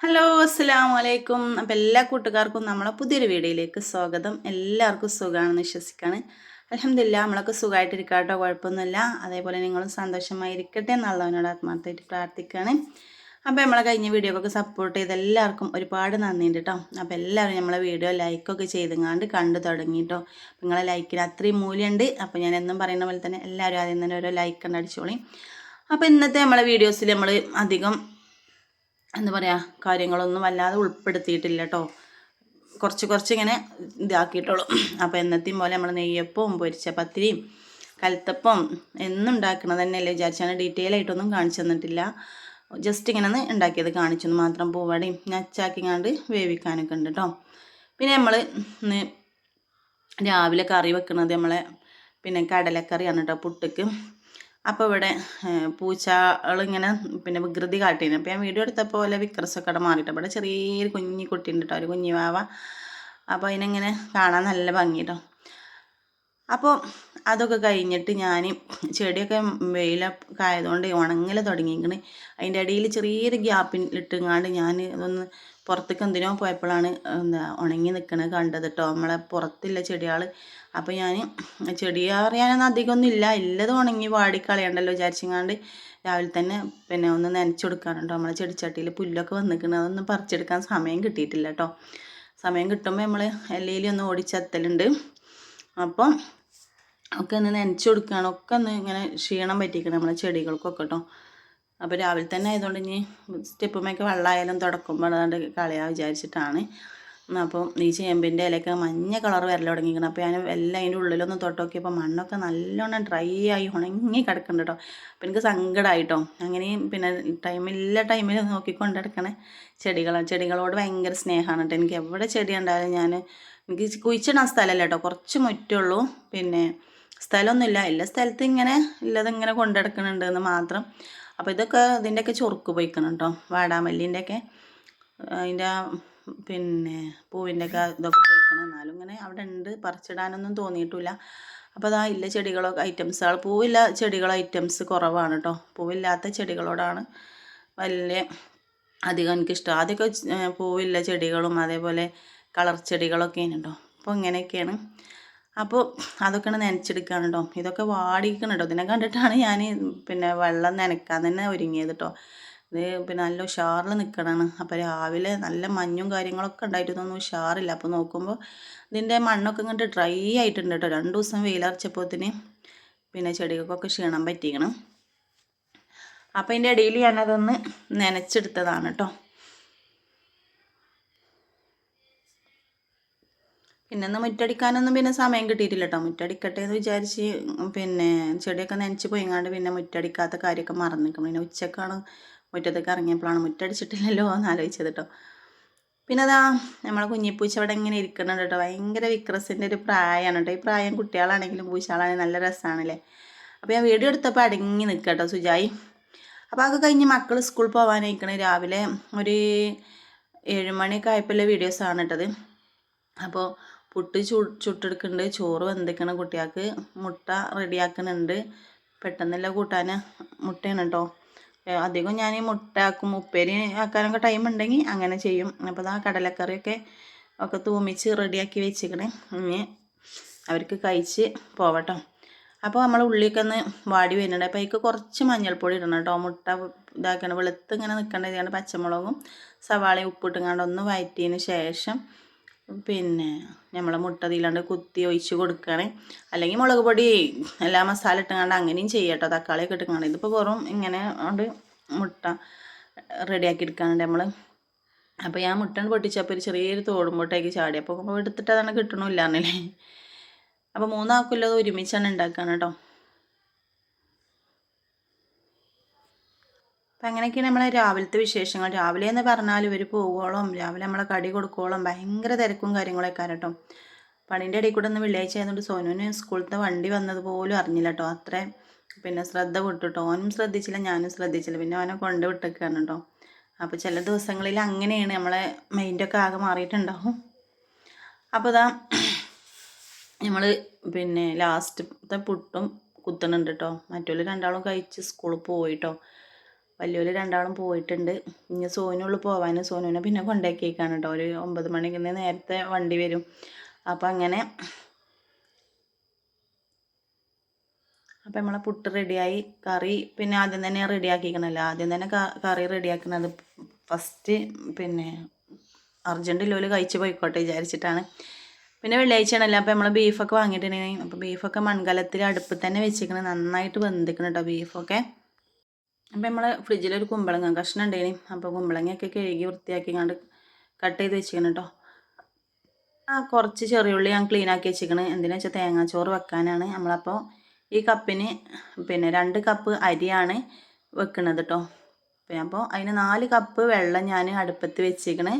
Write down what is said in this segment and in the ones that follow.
Hello അസ്സാം വലൈക്കും അപ്പം എല്ലാ കൂട്ടുകാർക്കും നമ്മളെ പുതിയൊരു വീഡിയോയിലേക്ക് സ്വാഗതം. എല്ലാവർക്കും സുഖമാണെന്ന് വിശ്വസിക്കുകയാണ് അലഹമില്ല നമ്മളൊക്കെ സുഖമായിട്ടിരിക്കുക കേട്ടോ. കുഴപ്പമൊന്നുമില്ല. അതേപോലെ നിങ്ങളും സന്തോഷമായിരിക്കട്ടെ എന്നുള്ളവനോട് ആത്മാർത്ഥമായിട്ട് പ്രാർത്ഥിക്കുകയാണ്. അപ്പോൾ നമ്മളെ കഴിഞ്ഞ വീഡിയോക്കൊക്കെ സപ്പോർട്ട് ചെയ്ത് എല്ലാവർക്കും ഒരുപാട് നന്ദിയുണ്ട് കേട്ടോ. അപ്പോൾ എല്ലാവരും നമ്മളെ വീഡിയോ ലൈക്കൊക്കെ ചെയ്തെങ്ങാണ്ട് കണ്ടു തുടങ്ങി കേട്ടോ. നിങ്ങളെ ലൈക്കിന് അത്രയും മൂല്യമുണ്ട്. അപ്പോൾ ഞാൻ എന്നും പറയുന്ന പോലെ തന്നെ എല്ലാവരും ആദ്യം തന്നെ ഓരോ ലൈക്ക് കണ്ടടിച്ചോളി. അപ്പോൾ ഇന്നത്തെ നമ്മളെ വീഡിയോസിൽ നമ്മൾ അധികം എന്താ പറയുക കാര്യങ്ങളൊന്നും വല്ലാതെ ഉൾപ്പെടുത്തിയിട്ടില്ല കേട്ടോ കുറച്ച് കുറച്ച് ഇങ്ങനെ ഇതാക്കിയിട്ടുള്ളൂ. അപ്പോൾ എന്നത്തെയും പോലെ നമ്മൾ നെയ്യപ്പവും പൊരിച്ച പത്തിരിയും കലത്തപ്പം എന്നും ഉണ്ടാക്കണത് തന്നെയല്ലേ വിചാരിച്ചാണ് ഡീറ്റെയിൽ ആയിട്ടൊന്നും കാണിച്ചു തന്നിട്ടില്ല. ജസ്റ്റ് ഇങ്ങനെ ഒന്ന് ഉണ്ടാക്കിയത് കാണിച്ചെന്ന് മാത്രം പൂവടയും നച്ചാക്കിങ്ങാണ്ട് വേവിക്കാനൊക്കെ ഉണ്ട് കേട്ടോ പിന്നെ നമ്മൾ ഇന്ന് രാവിലെ കറി വെക്കുന്നത് നമ്മളെ പിന്നെ കടലക്കറിയാണ് കേട്ടോ പുട്ടുക്ക്. അപ്പോൾ ഇവിടെ പൂച്ചകളിങ്ങനെ പിന്നെ വികൃതി കാട്ടിയിരുന്നു. അപ്പോൾ ഞാൻ വീഡിയോ എടുത്തപ്പോൾ പോലെ വിക്രസൊക്കെ അവിടെ മാറിയിട്ട് ഇവിടെ ചെറിയൊരു കുഞ്ഞി കുട്ടിയുണ്ട് കേട്ടോ ഒരു കുഞ്ഞിവാവ അപ്പോൾ അതിനെങ്ങനെ കാണാൻ നല്ല ഭംഗി അപ്പോൾ അതൊക്കെ കഴിഞ്ഞിട്ട് ഞാൻ ചെടിയൊക്കെ വെയിലൊക്കെ ആയതുകൊണ്ട് ഉണങ്ങൽ തുടങ്ങിയിരിക്കണ് അതിന്റെ ഇടയിൽ ചെറിയൊരു ഗ്യാപ്പിൽ ഇട്ടുങ്ങാണ്ട് ഞാൻ ഇതൊന്ന് പുറത്തേക്ക് എന്തിനോ പോയപ്പോഴാണ് എന്താ ഉണങ്ങി നിൽക്കണത് കണ്ടത് കേട്ടോ നമ്മളെ പുറത്തില്ല ചെടികൾ അപ്പോൾ ഞാൻ ചെടി അറിയാനൊന്നും അധികമൊന്നും ഇല്ല. ഇല്ലത് ഉണങ്ങി വാടിക്കളയണ്ടല്ലോ വിചാരിച്ചെങ്ങാണ്ട് രാവിലെ തന്നെ പിന്നെ ഒന്ന് നനച്ചു കൊടുക്കാറുണ്ടോ നമ്മളെ ചെടിച്ചട്ടിയിൽ പുല്ലൊക്കെ വന്നിരിക്കുന്നത് അതൊന്നും പറിച്ചെടുക്കാൻ സമയം കിട്ടിയിട്ടില്ല കേട്ടോ സമയം കിട്ടുമ്പോൾ നമ്മൾ എല്ലയിലും ഒന്ന് ഓടിച്ചെത്തലുണ്ട് അപ്പം ഒക്കെ ഒന്ന് നനച്ചു കൊടുക്കുകയാണ് ഒക്കെ ഒന്ന് ഇങ്ങനെ ക്ഷീണം പറ്റിക്കണം നമ്മളെ ചെടികൾക്കൊക്കെ കേട്ടോ അപ്പോൾ രാവിലെ തന്നെ ആയതുകൊണ്ട് ഇനി സ്റ്റെപ്പുമൊക്കെ വെള്ളമായാലും തുടക്കുമ്പോൾ അതുകൊണ്ട് കളയാ വിചാരിച്ചിട്ടാണ്. അപ്പോൾ ഈ ചേമ്പിന്റെ ഇലയൊക്കെ മഞ്ഞ കളർ വരൽ തുടങ്ങിയിരിക്കണം അപ്പോൾ ഞാൻ എല്ലാം അതിന്റെ ഉള്ളിലൊന്ന് തൊട്ട് നോക്കിയപ്പോൾ മണ്ണൊക്കെ നല്ലോണം ഡ്രൈ ആയി ഉണങ്ങി കിടക്കുന്നുണ്ട് കേട്ടോ അപ്പോൾ എനിക്ക് സങ്കടമായിട്ടോ അങ്ങനെയും പിന്നെ ടൈമില്ല ടൈമിൽ നോക്കിക്കൊണ്ട് കിടക്കണേ ചെടികൾ ചെടികളോട് ഭയങ്കര സ്നേഹമാണ് കേട്ടോ എനിക്ക് എവിടെ ചെടി ഉണ്ടായാലും ഞാൻ എനിക്ക് കുഴിച്ചിടാൻ സ്ഥലമല്ല കേട്ടോ കുറച്ച് മുറ്റുള്ളൂ പിന്നെ സ്ഥലമൊന്നുമില്ല. എല്ലാ സ്ഥലത്തും ഇങ്ങനെ ഇല്ലാതെ ഇങ്ങനെ എന്ന് മാത്രം. അപ്പോൾ ഇതൊക്കെ ഇതിന്റെയൊക്കെ ചൊറുക്ക് പോയിക്കണം കേട്ടോ വാടാമല്ലിന്റെയൊക്കെ അതിന്റെ പിന്നെ പൂവിന്റെയൊക്കെ ഇതൊക്കെ പോയിക്കണം. എന്നാലും ഇങ്ങനെ അവിടെ ഉണ്ട് പറിച്ചിടാനൊന്നും തോന്നിയിട്ടില്ല. അപ്പോൾ അതാ ഇല്ല ചെടികളൊക്കെ ഐറ്റംസുകൾ പൂവില്ല ചെടികൾ ഐറ്റംസ് കുറവാണ് കേട്ടോ പൂവില്ലാത്ത ചെടികളോടാണ് വലിയ അധികം എനിക്കിഷ്ടം. ആദ്യമൊക്കെ പൂവില്ല ചെടികളും അതേപോലെ കളർ ചെടികളൊക്കെയാണ് കേട്ടോ അപ്പോൾ ഇങ്ങനെയൊക്കെയാണ്. അപ്പോൾ അതൊക്കെയാണ് നനച്ചെടുക്കുകയാണ് കേട്ടോ ഇതൊക്കെ വാടിക്കണം കേട്ടോ ഇതിനെ കണ്ടിട്ടാണ് ഞാൻ പിന്നെ വെള്ളം നനക്കാൻ തന്നെ ഒരുങ്ങിയത് കേട്ടോ ഇത് പിന്നെ നല്ല ഉഷാറിൽ നിൽക്കണതാണ് അപ്പോൾ രാവിലെ നല്ല മഞ്ഞും കാര്യങ്ങളൊക്കെ ഉണ്ടായിട്ടൊന്നും ഉഷാറില്ല. അപ്പോൾ നോക്കുമ്പോൾ ഇതിന്റെ മണ്ണൊക്കെ ഇങ്ങോട്ട് ഡ്രൈ ആയിട്ടുണ്ട് കേട്ടോ രണ്ട് ദിവസം വെയിലറച്ചപ്പോത്തിന് പിന്നെ ചെടികൾക്കൊക്കെ ക്ഷീണം പറ്റിക്കണം. അപ്പോൾ അതിന്റെ ഇടയിൽ ഞാനതൊന്ന് നനച്ചെടുത്തതാണ് കേട്ടോ പിന്നെ ഒന്ന് മുറ്റടിക്കാനൊന്നും പിന്നെ സമയം കിട്ടിയിട്ടില്ല കേട്ടോ മുറ്റടിക്കട്ടെ എന്ന് വിചാരിച്ച് പിന്നെ ചെടിയൊക്കെ നനച്ച് പോയിങ്ങാണ്ട് പിന്നെ മുറ്റടിക്കാത്ത കാര്യമൊക്കെ മറന്നു നിൽക്കണം പിന്നെ ഉച്ചക്കാണ് മുറ്റത്തേക്ക് ഇറങ്ങിയപ്പോഴാണ് മുറ്റടിച്ചിട്ടില്ലല്ലോ എന്ന് ആലോചിച്ചത് കേട്ടോ പിന്നെ അതാ നമ്മളെ കുഞ്ഞിപ്പൂച്ച അവിടെ ഇങ്ങനെ ഇരിക്കുന്നുണ്ട് കേട്ടോ. ഭയങ്കര വിക്രസിന്റെ ഒരു പ്രായമാണ് കേട്ടോ. ഈ പ്രായം കുട്ടികളാണെങ്കിലും പൂച്ചകളാണെങ്കിലും നല്ല രസമാണല്ലേ. അപ്പോൾ ഞാൻ വീഡിയോ എടുത്തപ്പോൾ അടങ്ങി നിൽക്കുക കേട്ടോ സുജായി. അപ്പോൾ അതൊക്കെ കഴിഞ്ഞ് മക്കൾ സ്കൂൾ പോകാനായിക്കണേ രാവിലെ ഒരു ഏഴുമണിയൊക്കെ ആയപ്പോൾ വീഡിയോസാണ് കേട്ടത് അപ്പോൾ പുട്ട് ചു ചുട്ടെടുക്കുന്നുണ്ട് ചോറ് വെന്തിക്കണം കുട്ടികൾക്ക് മുട്ട റെഡിയാക്കുന്നുണ്ട് പെട്ടെന്നല്ല കൂട്ടാൻ മുട്ടയാണ് കേട്ടോ അധികം ഞാൻ ഈ മുട്ടയാക്കും ഉപ്പേരി ആക്കാനൊക്കെ ടൈം ഉണ്ടെങ്കിൽ അങ്ങനെ ചെയ്യും. അപ്പോൾ ആ കടലക്കറിയൊക്കെ ഒക്കെ തൂമിച്ച് റെഡിയാക്കി വെച്ചിക്കണേ. ഇനി അവർക്ക് കഴിച്ച് പോവട്ടോ. അപ്പോൾ നമ്മൾ ഉള്ളിയൊക്കെ ഒന്ന് വാടി വരുന്നുണ്ട് അപ്പോൾ അതിക്ക് കുറച്ച് മഞ്ഞൾപ്പൊടി ഇടണം കേട്ടോ മുട്ട ഇതാക്കണം വെളുത്ത് ഇങ്ങനെ നിൽക്കേണ്ടതാണ് പച്ചമുളകും സവാളയും ഉപ്പിട്ടുങ്ങാണ്ട് ഒന്ന് വയറ്റിയതിന് ശേഷം പിന്നെ നമ്മളെ മുട്ട തീലാണ്ട് കുത്തി ഒഴിച്ച് കൊടുക്കുകയാണ് അല്ലെങ്കിൽ മുളക് പൊടി എല്ലാ മസാല ഇട്ടുകൊണ്ട് അങ്ങനെയും ചെയ്യട്ടോ തക്കാളിയൊക്കെ ഇട്ടുകൊണ്ട് ഇതിപ്പോൾ വെറും ഇങ്ങനെ കൊണ്ട് മുട്ട റെഡിയാക്കി എടുക്കാനുണ്ട് നമ്മൾ അപ്പോൾ ഞാൻ മുട്ട പൊട്ടിച്ചപ്പോൾ ഒരു ചെറിയൊരു തോടുമ്പോട്ടേക്ക് ചാടി. അപ്പോൾ എടുത്തിട്ട് അതാണ് കിട്ടണില്ലാന്നല്ലേ അപ്പോൾ മൂന്നാൾക്കുള്ളത് ഒരുമിച്ചാണ് ഉണ്ടാക്കാൻ കേട്ടോ. അപ്പം അങ്ങനെയൊക്കെയാണ് നമ്മളെ രാവിലത്തെ വിശേഷങ്ങൾ. രാവിലെ എന്ന് പറഞ്ഞാൽ ഇവർ പോവുകയോളം രാവിലെ നമ്മളെ കടി കൊടുക്കോളും ഭയങ്കര തിരക്കും കാര്യങ്ങളൊക്കെ കേട്ടോ പണീന്റെ ഇടയിൽ കൂടെ ഒന്ന് വെള്ളിയാഴ്ച ആയതുകൊണ്ട് സോനുവിന് സ്കൂളത്തെ വണ്ടി വന്നത് പോലും അറിഞ്ഞില്ല കേട്ടോ അത്രേ പിന്നെ ശ്രദ്ധ വിട്ടിട്ടോ. ഓനും ശ്രദ്ധിച്ചില്ല ഞാനും ശ്രദ്ധിച്ചില്ല. പിന്നെ അവനെ കൊണ്ട് വിട്ടേക്കാണ് കേട്ടോ അപ്പോൾ ചില ദിവസങ്ങളിൽ അങ്ങനെയാണ് നമ്മളെ മൈൻഡൊക്കെ ആകെ മാറിയിട്ടുണ്ടാവും. അപ്പോൾ ഇതാ നമ്മൾ പിന്നെ ലാസ്റ്റത്തെ പുട്ടും കുത്തണുണ്ട് കേട്ടോ മറ്റുള്ള രണ്ടാളും കഴിച്ച് സ്കൂളിൽ പോയിട്ടോ. വലിയൊരു രണ്ടാളും പോയിട്ടുണ്ട്. ഇനി സോനുള്ളു പോവാനും. സോനുവിനെ പിന്നെ കൊണ്ടാക്കിയേക്കാണ് കേട്ടോ ഒരു ഒമ്പത് മണിക്ക് നേരത്തെ വണ്ടി വരും. അപ്പം അങ്ങനെ അപ്പം നമ്മളെ പുട്ട് റെഡിയായി. കറി പിന്നെ ആദ്യം തന്നെ റെഡിയാക്കിക്കണല്ലോ ആദ്യം തന്നെ കറി റെഡിയാക്കുന്നത് ഫസ്റ്റ് പിന്നെ അർജന്റിലോൽ കഴിച്ച് പോയിക്കോട്ടെ വിചാരിച്ചിട്ടാണ്. പിന്നെ വെള്ളിയാഴ്ചയാണല്ലോ. അപ്പോൾ നമ്മൾ ബീഫൊക്കെ വാങ്ങിയിട്ടുണ്ടെങ്കിൽ അപ്പോൾ ബീഫൊക്കെ മൺകലത്തിൽ അടുപ്പിൽ തന്നെ വെച്ചിരിക്കണം നന്നായിട്ട് വെന്തിക്കണം കേട്ടോ ബീഫൊക്കെ. അപ്പോൾ നമ്മൾ ഫ്രിഡ്ജിലൊരു കുമ്പളങ്ങ കഷ്ണം ഉണ്ടേനി. അപ്പോൾ കുമ്പളങ്ങയൊക്കെ കഴുകി വൃത്തിയാക്കി കണ്ട് കട്ട് ചെയ്ത് വെച്ചിരിക്കണം കേട്ടോ ആ കുറച്ച് ചെറിയുള്ളി ഞാൻ ക്ലീൻ ആക്കി വെച്ചിരിക്കണം. എന്തിനാ വെച്ചാൽ തേങ്ങാച്ചോറ് വെക്കാനാണ്. നമ്മളപ്പോൾ ഈ കപ്പിന് പിന്നെ രണ്ട് കപ്പ് അരിയാണ് വെക്കുന്നത് കേട്ടോ അപ്പോൾ അതിന് നാല് കപ്പ് വെള്ളം ഞാൻ അടുപ്പത്ത് വെച്ചിരിക്കണേ.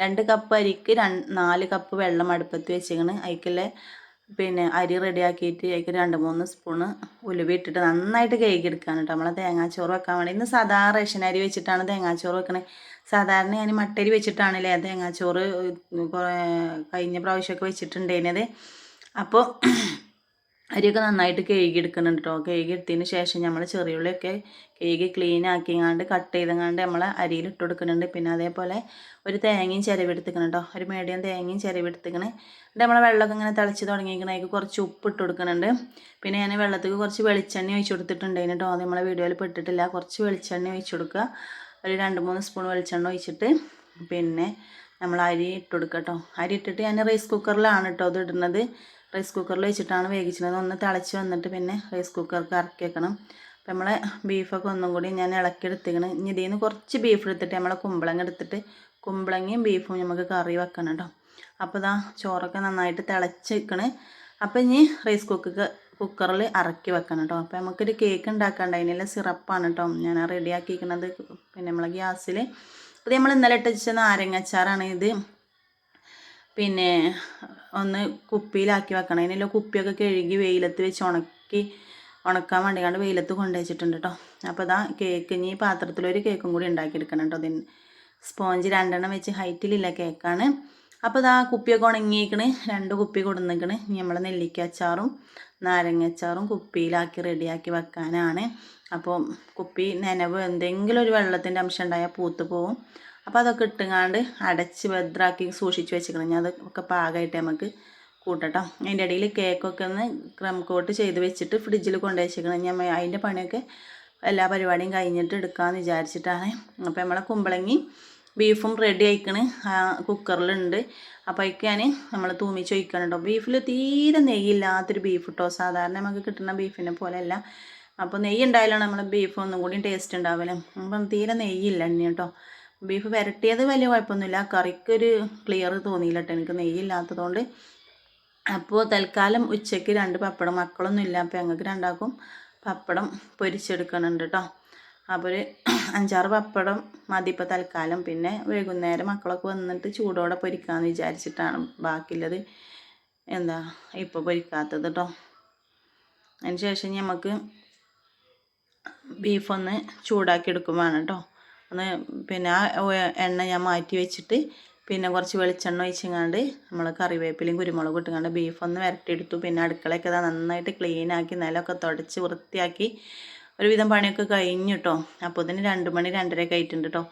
രണ്ട് കപ്പ് അരിക്ക് രണ്ട് നാല് കപ്പ് വെള്ളം അടുപ്പത്ത് വെച്ചിരിക്കണേ. അതിക്കുള്ള പിന്നെ അരി റെഡിയാക്കിയിട്ട് അതിൽ രണ്ട് മൂന്ന് സ്പൂണ് ഉലുവ ഇട്ടിട്ട് നന്നായിട്ട് കഴുകിയെടുക്കുകയാണ് കേട്ടോ നമ്മളെ തേങ്ങാച്ചോറ് വെക്കാൻ വേണ്ടി. ഇന്ന് സാധാ റേഷൻ അരി വെച്ചിട്ടാണ് തേങ്ങാച്ചോറ് വെക്കണത് സാധാരണ ഞാൻ മട്ടരി വെച്ചിട്ടാണല്ലേ തേങ്ങാച്ചോറ് കഴിഞ്ഞ പ്രാവശ്യമൊക്കെ വെച്ചിട്ടുണ്ടായിരുന്നത്. അപ്പോൾ അരിയൊക്കെ നന്നായിട്ട് കഴുകി എടുക്കുന്നുണ്ട് കേട്ടോ കഴുകി എടുത്തതിന് ശേഷം നമ്മൾ ചെറിയുള്ളിയൊക്കെ കഴുകി ക്ലീൻ ആക്കിങ്ങാണ്ട് കട്ട് ചെയ്തങ്ങാണ്ട് നമ്മൾ അരിയിൽ ഇട്ട് കൊടുക്കുന്നുണ്ട്. പിന്നെ അതേപോലെ ഒരു തേങ്ങയും ചിരവെടുത്തിക്കണം കേട്ടോ ഒരു മീഡിയം തേങ്ങയും ചിരവെടുത്തിക്കണ് എന്നിട്ട് നമ്മൾ വെള്ളമൊക്കെ ഇങ്ങനെ തിളച്ച് തുടങ്ങിയിരിക്കണം അതിൽ കുറച്ച് ഉപ്പ് ഇട്ട് കൊടുക്കുന്നുണ്ട്. പിന്നെ ഞാൻ വെള്ളത്തിൽ കുറച്ച് വെളിച്ചെണ്ണ ഒഴിച്ച് കൊടുത്തിട്ടുണ്ടായിരുന്നു കേട്ടോ അത് നമ്മളെ വീഡിയോയിൽ പെട്ടിട്ടില്ല. കുറച്ച് വെളിച്ചെണ്ണ ഒഴിച്ച് കൊടുക്കുക. ഒരു രണ്ട് മൂന്ന് സ്പൂൺ വെളിച്ചെണ്ണ ഒഴിച്ചിട്ട് പിന്നെ നമ്മൾ അരി ഇട്ട് കൊടുക്കുക കേട്ടോ അരി ഇട്ടിട്ട് ഞാൻ റൈസ് കുക്കറിലാണ് കേട്ടോ അത് ഇടുന്നത്. റൈസ് കുക്കറിൽ വെച്ചിട്ടാണ് വേവിച്ചത്. ഒന്ന് തിളച്ച് വന്നിട്ട് പിന്നെ റൈസ് കുക്കർക്ക് ഇറക്കി വെക്കണം. അപ്പം നമ്മളെ ബീഫൊക്കെ ഒന്നും കൂടി ഞാൻ ഇളക്കി എടുത്തിക്കണം. ഇനി ഇതിൽ നിന്ന് കുറച്ച് ബീഫ് എടുത്തിട്ട് നമ്മളെ കുമ്പളങ്ങ എടുത്തിട്ട് കുമ്പളങ്ങയും ബീഫും നമുക്ക് കറി വെക്കണം കേട്ടോ അപ്പോൾ ഇതാ ചോറൊക്കെ നന്നായിട്ട് തിളച്ച് വെക്കണ് അപ്പം ഇനി റൈസ് കുക്കർക്ക് കുക്കറിൽ ഇറക്കി വെക്കണം കേട്ടോ അപ്പോൾ നമുക്കൊരു കേക്ക് ഉണ്ടാക്കാണ്ട് അതിനുള്ള സിറപ്പാണ് കേട്ടോ ഞാൻ റെഡിയാക്കിയിരിക്കുന്നത് പിന്നെ നമ്മളെ ഗ്യാസിൽ അത് നമ്മൾ ഇന്നലെ ഇട്ട് വെച്ച നാരങ്ങച്ചാറാണ് ഇത്. പിന്നെ ഒന്ന് കുപ്പിയിലാക്കി വെക്കണം. അതിനുള്ള കുപ്പിയൊക്കെ കഴുകി വെയിലത്ത് വെച്ച് ഉണക്കി ഉണക്കാൻ വേണ്ടി കണ്ട് വെയിലത്ത് കൊണ്ടുവച്ചിട്ടുണ്ട് കേട്ടോ അപ്പോൾ ഇതാ കേക്ക് ഇനി പാത്രത്തിലൊരു കേക്കും കൂടി ഉണ്ടാക്കിയെടുക്കണം കേട്ടോ അതിന് സ്പോഞ്ച് രണ്ടെണ്ണം വെച്ച് ഹൈറ്റിലില്ല കേക്കാണ്. അപ്പോൾ ഇതാ കുപ്പിയൊക്കെ ഉണങ്ങിയേക്കണ്. രണ്ട് കുപ്പി കൊടുന്നിക്കണ്. നമ്മൾ നെല്ലിക്ക അച്ചാറും നാരങ്ങ അച്ചാറും കുപ്പിയിലാക്കി റെഡിയാക്കി വെക്കാനാണ്. അപ്പോൾ കുപ്പി നനവ് എന്തെങ്കിലും ഒരു വെള്ളത്തിന്റെ അംശം ഉണ്ടായാൽ പൂത്ത് പോവും. അപ്പോൾ അതൊക്കെ ഇട്ടുങ്ങാണ്ട് അടച്ച് ഭദ്രാക്കി സൂക്ഷിച്ച് വെച്ചിക്കണം ഞാൻ അതൊക്കെ പാകമായിട്ട് നമുക്ക് കൂട്ടട്ടോ. അതിന്റെ ഇടയിൽ കേക്കൊക്കെ ഒന്ന് ക്രം കോട്ട് ചെയ്ത് വെച്ചിട്ട് ഫ്രിഡ്ജിൽ കൊണ്ടുപോയി വെച്ചിരിക്കണം. ഞാൻ അതിന്റെ പണിയൊക്കെ എല്ലാ പരിപാടിയും കഴിഞ്ഞിട്ട് എടുക്കാമെന്ന് വിചാരിച്ചിട്ടാണ്. അപ്പോൾ നമ്മളെ കുമ്പളങ്ങി ബീഫും റെഡി ആയിക്കണ്. കുക്കറിലുണ്ട് അപ്പോൾ അതിക്ക് ഞാൻ നമ്മൾ തൂമിച്ച് ഒഴിക്കണം കേട്ടോ ബീഫിൽ തീരെ നെയ്യില്ലാത്തൊരു ബീഫ് കേട്ടോ സാധാരണ നമുക്ക് കിട്ടുന്ന ബീഫിനെ പോലെയല്ല. അപ്പോൾ നെയ്യ് ഉണ്ടായാലാണ് നമ്മൾ ബീഫ് ഒന്നും കൂടി ടേസ്റ്റ് ഉണ്ടാവില്ല അപ്പം തീരെ നെയ്യില്ല എണ്ണ കേട്ടോ ബീഫ് വരട്ടിയത് വലിയ കുഴപ്പമൊന്നുമില്ല. കറിക്കൊരു ക്ലിയർ തോന്നിയില്ല കേട്ടോ എനിക്ക് നെയ്യില്ലാത്തതുകൊണ്ട്. അപ്പോൾ തൽക്കാലം ഉച്ചയ്ക്ക് രണ്ട് പപ്പടം. മക്കളൊന്നും ഇല്ല അപ്പോൾ ഞങ്ങൾക്ക് രണ്ടാക്കും പപ്പടം പൊരിച്ചെടുക്കണുണ്ട് കേട്ടോ അപ്പോൾ ഒരു അഞ്ചാറ് പപ്പടം മതി ഇപ്പോൾ തൽക്കാലം. പിന്നെ വൈകുന്നേരം മക്കളൊക്കെ വന്നിട്ട് ചൂടോടെ പൊരിക്കാമെന്ന് വിചാരിച്ചിട്ടാണ് ബാക്കിയുള്ളത്. എന്താ ഇപ്പോൾ പൊരിക്കാത്തത് കേട്ടോ അതിന് ശേഷം നമുക്ക് ബീഫൊന്ന് ചൂടാക്കി എടുക്കും കേട്ടോ ഒന്ന് പിന്നെ ആ എണ്ണ ഞാൻ മാറ്റി വെച്ചിട്ട് പിന്നെ കുറച്ച് വെളിച്ചെണ്ണ ഒഴിച്ചങ്ങാണ്ട് നമ്മൾ കറിവേപ്പിലയും കുരുമുളകും ഇട്ടുകൊണ്ട് ബീഫ് ഒന്ന് വരട്ടിയെടുത്തു. പിന്നെ അടുക്കളയൊക്കെ ഇതാ നന്നായിട്ട് ക്ലീനാക്കി നിലമൊക്കെ തുടച്ച് വൃത്തിയാക്കി ഒരുവിധം പണിയൊക്കെ കഴിഞ്ഞു കേട്ടോ അപ്പോൾ ഇതിന് രണ്ട് മണി രണ്ടരയൊക്കെ ആയിട്ടുണ്ട് കേട്ടോ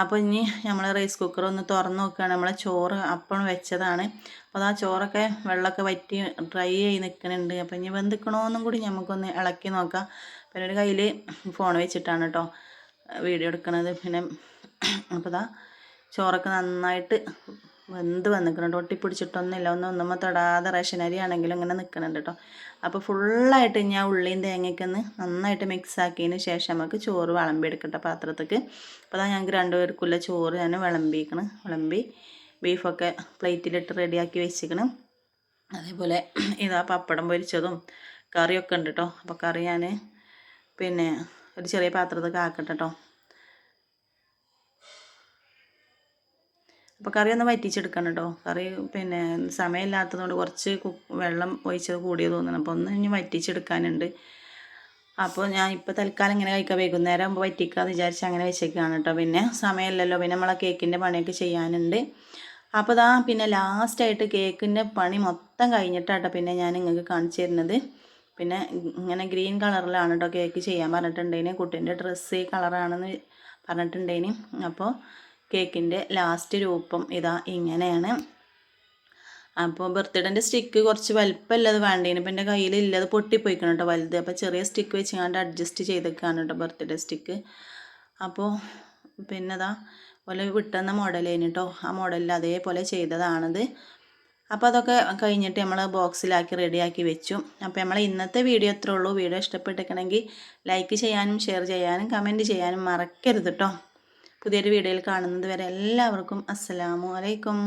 അപ്പോൾ ഇനി നമ്മൾ റൈസ് കുക്കർ ഒന്ന് തുറന്ന് നോക്കുകയാണ് നമ്മളെ ചോറ് അപ്പം വെച്ചതാണ്. അപ്പോൾ ആ ചോറൊക്കെ വെള്ളമൊക്കെ വറ്റി ഡ്രൈ ആയി നിൽക്കുന്നുണ്ട്. അപ്പോൾ ഇനി വെന്തിക്കണമെന്നും കൂടി നമുക്കൊന്ന് ഇളക്കി നോക്കാം. പിന്നെ ഒരു കയ്യിൽ ഫോൺ വെച്ചിട്ടാണ് കേട്ടോ വീഡിയോ എടുക്കണത്. പിന്നെ അപ്പോൾ ഇതാ ചോറൊക്കെ നന്നായിട്ട് വെന്ത് വന്നിക്കുന്നുണ്ട് ഒട്ടിപ്പിടിച്ചിട്ടൊന്നുമില്ല. ഒന്നും ഒന്നുമ്പോൾ തൊടാതെ റേഷൻ അരി ആണെങ്കിലും ഇങ്ങനെ നിൽക്കുന്നുണ്ട് കേട്ടോ അപ്പോൾ ഫുള്ളായിട്ട് ഞാൻ ഉള്ളിയും തേങ്ങയൊക്കെ ഒന്ന് നന്നായിട്ട് മിക്സ് ആക്കിയതിന് ശേഷം നമുക്ക് ചോറ് വിളമ്പി എടുക്കട്ടെ പാത്രത്തേക്ക് അപ്പോൾ അതാ ഞങ്ങൾക്ക് രണ്ടുപേർക്കുള്ള ചോറ് ഞാൻ വിളമ്പിക്കണം വിളമ്പി ബീഫൊക്കെ പ്ലേറ്റിലിട്ട് റെഡിയാക്കി വെച്ചിക്കണം. അതേപോലെ ഇതാ പപ്പടം പൊരിച്ചതും കറിയൊക്കെ ഉണ്ട് കേട്ടോ അപ്പോൾ കറി ഞാൻ പിന്നെ ഒരു ചെറിയ പാത്രത്തിൽ ആക്കട്ടെ കേട്ടോ അപ്പോൾ കറി ഒന്ന് വറ്റിച്ചെടുക്കണം കേട്ടോ കറി പിന്നെ സമയമില്ലാത്തതുകൊണ്ട് കുറച്ച് വെള്ളം ഒഴിച്ചത് കൂടിയത് തോന്നുന്നു. അപ്പോൾ ഒന്ന് ഇനി വറ്റിച്ചെടുക്കാനുണ്ട്. അപ്പോൾ ഞാൻ ഇപ്പോൾ തൽക്കാലം ഇങ്ങനെ കഴിക്കാം. വൈകുന്നേരം ആകുമ്പോൾ വറ്റിക്കാന്ന് വിചാരിച്ച് അങ്ങനെ വെച്ചേക്കാണ് കേട്ടോ പിന്നെ സമയമില്ലല്ലോ. പിന്നെ നമ്മളെ കേക്കിന്റെ പണിയൊക്കെ ചെയ്യാനുണ്ട്. അപ്പോൾ ഇതാ പിന്നെ ലാസ്റ്റായിട്ട് കേക്കിന്റെ പണി മൊത്തം കഴിഞ്ഞിട്ടാട്ടോ പിന്നെ ഞാൻ നിങ്ങൾക്ക് കാണിച്ചു തരുന്നത്. പിന്നെ ഇങ്ങനെ ഗ്രീൻ കളറിലാണ് കേട്ടോ കേക്ക് ചെയ്യാൻ പറഞ്ഞിട്ടുണ്ടേന്. കുട്ടീന്റെ ഡ്രസ്സ് ഈ കളറാണെന്ന് പറഞ്ഞിട്ടുണ്ടേന്. അപ്പോൾ കേക്കിന്റെ ലാസ്റ്റ് രൂപം ഇതാ ഇങ്ങനെയാണ്. അപ്പോൾ ബർത്ത്ഡേന്റെ സ്റ്റിക്ക് കുറച്ച് വലുപ്പമല്ലത് വേണ്ടേന്. ഇപ്പം എന്റെ കയ്യിലില്ല അത് പൊട്ടിപ്പോയിക്കണം കേട്ടോ വലുത്. അപ്പോൾ ചെറിയ സ്റ്റിക്ക് വെച്ച് അഡ്ജസ്റ്റ് ചെയ്തേക്കാണ് കേട്ടോ ബർത്ത്ഡേ സ്റ്റിക്ക്. അപ്പോൾ പിന്നെ അതാ പോലെ വിട്ടുന്ന മോഡലേന് കേട്ടോ ആ മോഡലിൽ അതേപോലെ ചെയ്തതാണത്. അപ്പോൾ അതൊക്കെ കഴിഞ്ഞിട്ട് നമ്മൾ ബോക്സിലാക്കി റെഡിയാക്കി വെച്ചു. അപ്പോൾ നമ്മൾ ഇന്നത്തെ വീഡിയോ എത്ര ഉള്ളൂ. വീഡിയോ ഇഷ്ടപ്പെട്ടിരിക്കണമെങ്കിൽ ലൈക്ക് ചെയ്യാനും ഷെയർ ചെയ്യാനും കമന്റ് ചെയ്യാനും മറക്കരുത് കേട്ടോ പുതിയൊരു വീഡിയോയിൽ കാണുന്നത് വരെ എല്ലാവർക്കും അസ്സലാമു അലൈക്കും.